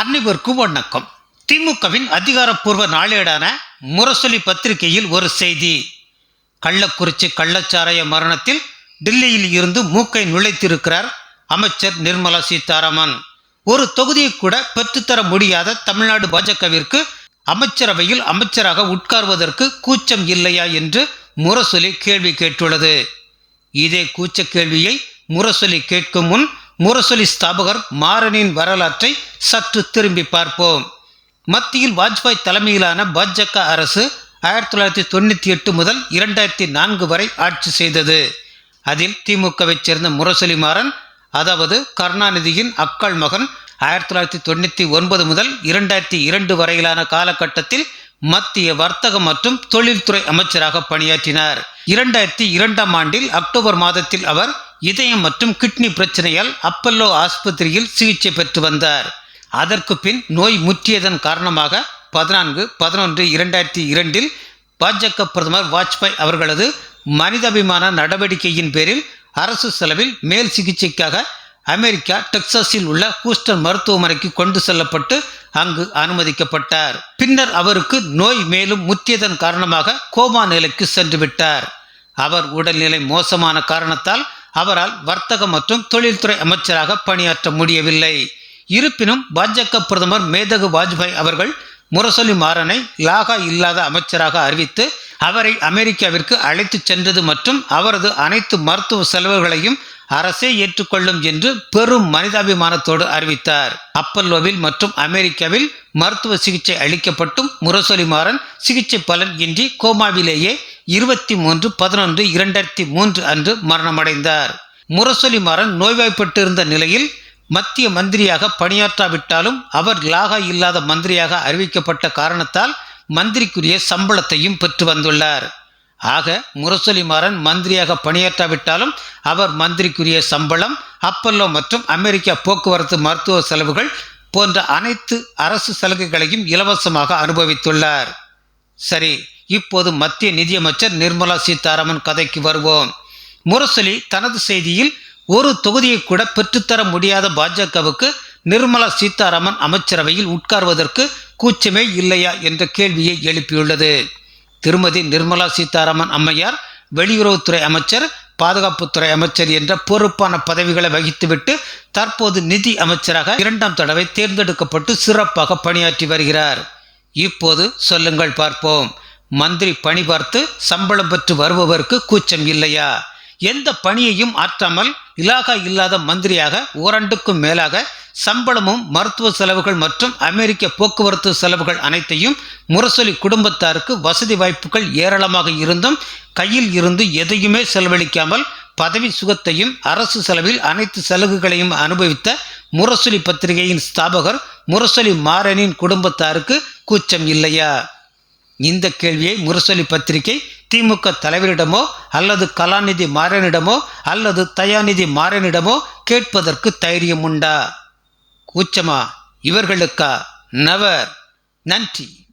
அனைவருக்கும் வணக்கம் திமுகவின் அதிகாரப்பூர்வ நாளேடான முரசொலி பத்திரிகையில் ஒரு செய்தி. கள்ளக்குறிச்சி கள்ளச்சாராய மரணத்தில் டில்லியில் இருந்து மூக்கை நுழைத்திருக்கிறார் அமைச்சர் நிர்மலா சீதாராமன். ஒரு தொகுதியை கூட பெற்றுத்தர முடியாத தமிழ்நாடு பாஜகவிற்கு அமைச்சரவையில் அமைச்சராக உட்கார்வதற்கு கூச்சம் இல்லையா என்று முரசொலி கேள்வி கேட்டுள்ளது. இதே கூச்ச கேள்வியை முரசொலி கேட்கும் முன் முரசொலி ஸ்தாபகர் மாறனின் வரலாற்றை சற்று திரும்பி பார்ப்போம். மத்தியில் வாஜ்பாய் தலைமையிலான பாஜக அரசு ஆயிரத்தி தொள்ளாயிரத்தி தொண்ணூற்றி எட்டு முதல் இரண்டாயிரத்தி நான்கு வரை ஆட்சி செய்தது. அதில் திமுகவைச் சேர்ந்த முரசொலி மாறன் அதாவது கருணாநிதியின் அக்காள் மகன் ஆயிரத்தி தொள்ளாயிரத்தி தொண்ணூற்றி ஒன்பது முதல் இரண்டாயிரத்தி இரண்டு வரையிலான காலகட்டத்தில் மத்திய வர்த்தக மற்றும் தொழில்துறை அமைச்சராக பணியாற்றினார். இரண்டாயிரத்தி இரண்டாம் ஆண்டில் அக்டோபர் மாதத்தில் அவர் இதயம் மற்றும் கிட்னி பிரச்சனையால் அப்பல்லோ ஆஸ்பத்திரியில் சிகிச்சை பெற்று வந்தார். அதற்கு பின் நோய் முற்றியதன் காரணமாக பதினான்கு பதினொன்று இரண்டாயிரத்தி இரண்டில் பாஜக பிரதமர் வாஜ்பாய் அவர்களது மனிதாபிமான நடவடிக்கையின் பேரில் அரசு செலவில் மேல் சிகிச்சைக்காக அமெரிக்கா டெக்சாஸில் உள்ள ஹூஸ்டன் மருத்துவமனைக்கு கொண்டு செல்லப்பட்டு அங்கு அனுமதிக்கப்பட்டார். பின்னர் அவருக்கு நோய் மேலும் முற்றியதன் காரணமாக கோமா நிலைக்கு சென்று விட்டார். அவர் உடல்நிலை மோசமான காரணத்தால் அவரால் வர்த்தக மற்றும் தொழில்துறை அமைச்சராக பணியாற்ற முடியவில்லை. இருப்பினும் பாஜக பிரதமர் மேதகு வாஜ்பாய் அவர்கள் முரசொலி மாறனை லாகா இல்லாத அமைச்சராக அறிவித்து அவரை அமெரிக்காவிற்கு அழைத்துச் சென்றது மற்றும் அவரது அனைத்து மருத்துவ செலவுகளையும் அரசே ஏற்றுக்கொள்ளும் என்று பெரும் மனிதாபிமானத்தோடு அறிவித்தார். அப்பல்லோவில் மற்றும் அமெரிக்காவில் மருத்துவ சிகிச்சை அளிக்கப்பட்டும் முரசொலி மாறன் சிகிச்சை பலன் இன்றி கோமாவிலேயே இருபத்தி மூன்று பதினொன்று இரண்டாயிரத்தி மூன்று அன்று மரணமடைந்தார். முரசொலி மாறன் நோய்வாய்ப்பட்டிருந்த நிலையில் மத்திய மந்திரியாக பணியாற்றாவிட்டாலும் அவர் லாகா இல்லாத மந்திரியாக அறிவிக்கப்பட்ட காரணத்தால் மந்திரிக்குரிய சம்பளத்தையும் பெற்று வந்துள்ளார். ஆக முரசொலி மாறன் மந்திரியாக பணியாற்றாவிட்டாலும் அவர் மந்திரிக்குரிய சம்பளம் அப்பல்லோ மற்றும் அமெரிக்கா போக்குவரத்து மருத்துவ செலவுகள் போன்ற அனைத்து அரசு சலுகைகளையும் இலவசமாக அனுபவித்துள்ளார். சரி இப்போது மத்திய நிதியமைச்சர் நிர்மலா சீதாராமன் கதைக்கு வருவோம். முரசொலி தனது செய்தியில் ஒரு தொகுதியை கூட பெற்றுத்தர முடியாத பாஜகவுக்கு நிர்மலா சீதாராமன் அமைச்சரவையில் உட்கார்வதற்கு கூச்சமே இல்லையா என்ற கேள்வியை எழுப்பியுள்ளது. திருமதி நிர்மலா சீதாராமன் அம்மையார் வெளியுறவுத்துறை அமைச்சர் பாதுகாப்புத்துறை அமைச்சர் என்ற பொறுப்பான பதவிகளை வகித்துவிட்டு தற்போது நிதி அமைச்சராக இரண்டாம் தடவை தேர்ந்தெடுக்கப்பட்டு சிறப்பாக பணியாற்றி வருகிறார். இப்போது சொல்லுங்கள் பார்ப்போம். மந்திரி பணி பார்த்து சம்பளம் பெற்று வருபவருக்கு கூச்சம் இல்லையா? எந்த பணியையும் ஆற்றாமல் இலாகா இல்லாத மந்திரியாக ஓராண்டுக்கும் மேலாக சம்பளமும் மருத்துவ செலவுகள் மற்றும் அமெரிக்க போக்குவரத்து செலவுகள் அனைத்தையும் முரசொலி குடும்பத்தாருக்கு வசதி வாய்ப்புகள் ஏராளமாக இருந்தும் கையில் இருந்து எதையுமே செலவழிக்காமல் பதவி சுகத்தையும் அரசு செலவில் அனைத்து சலுகைகளையும் அனுபவித்த முரசொலி பத்திரிகையின் ஸ்தாபகர் முரசொலி மாறனின் குடும்பத்தாருக்கு கூச்சம் இல்லையா? இந்த கேள்வியை முரசொலி பத்திரிகை திமுக தலைவரிடமோ அல்லது கலாநிதி மாறனிடமோ அல்லது தயாநிதி மாறனிடமோ கேட்பதற்கு தைரியம் உண்டா? கூச்சமா? இவர்களுக்கா? நவர். நன்றி.